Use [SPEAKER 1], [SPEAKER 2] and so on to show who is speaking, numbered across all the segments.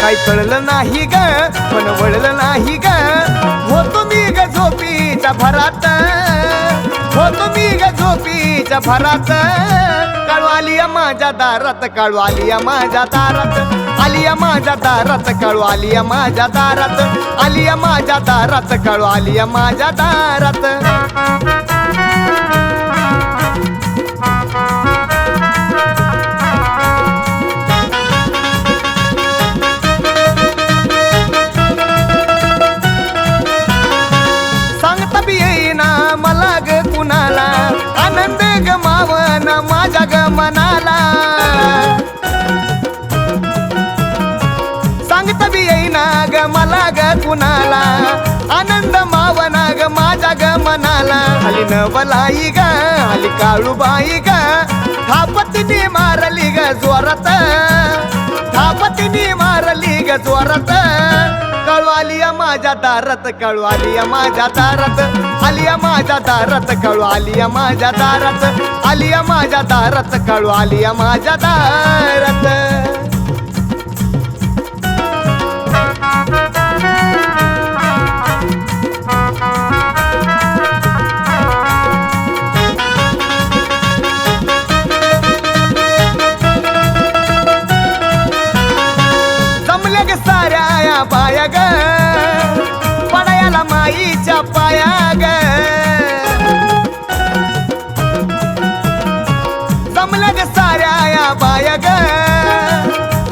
[SPEAKER 1] काय कळलं नाही ग पण वळलं नाही ग. होतो मी ग झोपीच्या भरात. होतो मी ग झोपीच्या भरात. कळवालिया माझ्या दारात कळवालिया माझ्या दारात. आलिया माझ्या दारात काळू आली माझ्या दारात. आलिया माझ्या दारात काळू माझ्या दारात. मला ग कुणाला? आनंद गमावन माझ्या ग मनाला. सांगता बी येईना ग मला ग कुणाला. आनंद मावना ग माझ्या ग मनाला. आली नवलाई ग आली काळूबाई ग. थापतीने मारली ग जोरात. थापतीने मारली ग जोरात. आलिया माझ्या दारात कळू आलिया माझ्या दारात. आलिया माझ्या दारात कळू आलिया माझ्या दारात. आलिया माझ्या दारात कळू आलिया माझ्या दारात. माया पाया बाया ग. पडायला माईच्या पाया ग. जमल्या ग साऱ्या या पाया ग.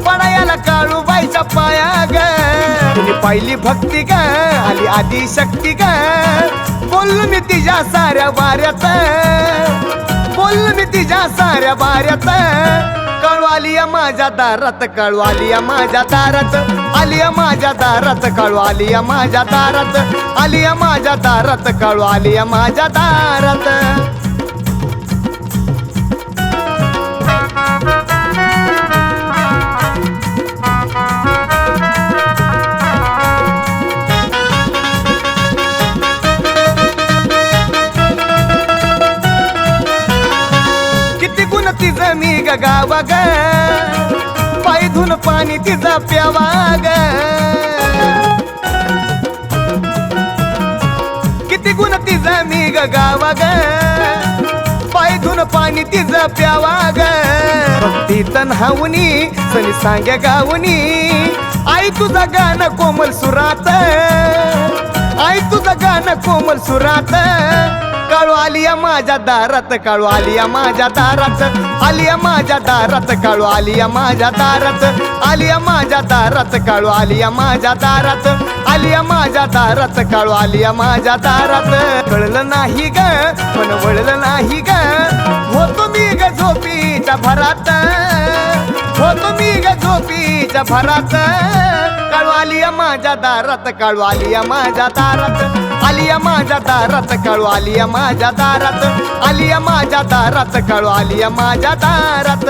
[SPEAKER 1] पडायला काळू बाईच्या पाया ग. तिने पाहिली भक्ती ग आली आधी शक्ती ग. बोललो मी तिच्या साऱ्या वाऱ्यात बोललो मी तिच्या साऱ्या बाऱ्यात. कळवालिया माझ्या दारात कळवालिया माझ्या दारात. आलिया माझ्या दारात कळवालिया माझ्या दारात. आलिया माझ्या दारात कळवालिया माझ्या दारात. ग गावा ग पायधून पाणी तिचा प्यावा ग किती गुण तिचा मी ग गावा ग पायधून पाणी तिचा प्यावा ग ती तन्हावनी सनी सांग्या गावनी आई तुझं गाणं कोमल सुरात. आई तुझं गाणं कोमल सुरात. काळू आलिया माझ्या दारात काळू आलिया माझ्या दारात आलिया माझ्या दारात काळू आलिया माझ्या दारात आलिया माझ्या दारात काळू आलिया माझ्या दारात आलिया माझ्या दारात काळू आलिया माझ्या दारात कळलं नाही ग पण वळलं नाही ग होतो मी ग झोपीच्या भरात होतो मी ग झोपीच्या भरात काळू आलिया माझ्या दारात काळू आलिया माझ्या दारात आलिया माझ्या दारात काळू आलिया माझ्या दारात. आलिया माझ्या दारात काळू आलिया माझ्या दारात.